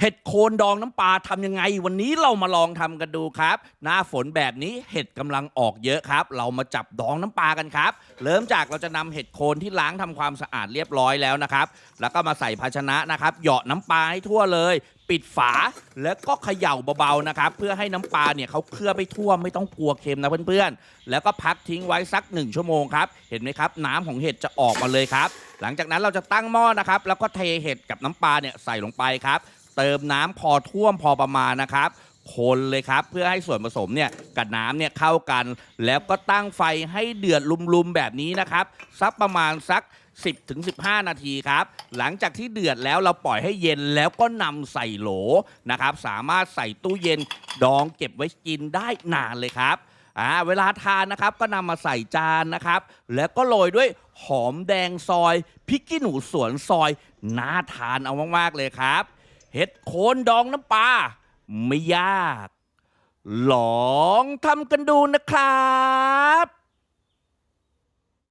เห็ดโคนดองน้ำปลาทำยังไง วันนี้เรามาลองทำกันดูครับ หน้าฝนแบบนี้เห็ดกำลังออกเยอะครับ เรามาจับดองน้ำปลากันครับ เริ่มจากเราจะนำเห็ดโคนที่ล้างทำความสะอาดเรียบร้อยแล้วนะครับ แล้วก็มาใส่ภาชนะนะครับเหยาะน้ำปลาให้ทั่วเลย ปิดฝาแล้วก็เขย่าเบาๆนะครับ เพื่อให้น้ำปลาเนี่ยเขาเคลือบไปทั่วไม่ต้องกลัวเค็มนะเพื่อนๆ แล้วก็พักทิ้งไว้สักหนึ่งชั่วโมงครับเห็นไหมครับ น้ำของเห็ดจะออกมาเลยครับหลังจากนั้นเราจะตั้งหม้อนะครับ แล้วก็เทเห็ดกับน้ำปลาเนี่ยใส่ลงไปครับ เติมน้ำพอท่วมพอประมาณนะครับคนเลยครับ เพื่อให้ส่วนผสมเนี่ยกับน้ำเนี่ยเข้ากัน แล้วก็ตั้งไฟให้เดือดลุมๆแบบนี้นะครับสักประมาณสัก 10ถึง15 นาทีครับ หลังจากที่เดือดแล้วเราปล่อยให้เย็นแล้วก็นำใส่โหลนะครับ สามารถใส่ตู้เย็นดองเก็บไว้กินได้นานเลยครับอ่าเวลาทานนะครับก็นำมาใส่จานนะครับ แล้วก็โรยด้วยหอมแดงซอยพริกขี้หนูสวนซอยน่าทานเอามากๆเลยครับ เห็ดโคนดองน้ำปลาไม่ยาก ลองทำกันดูนะครับ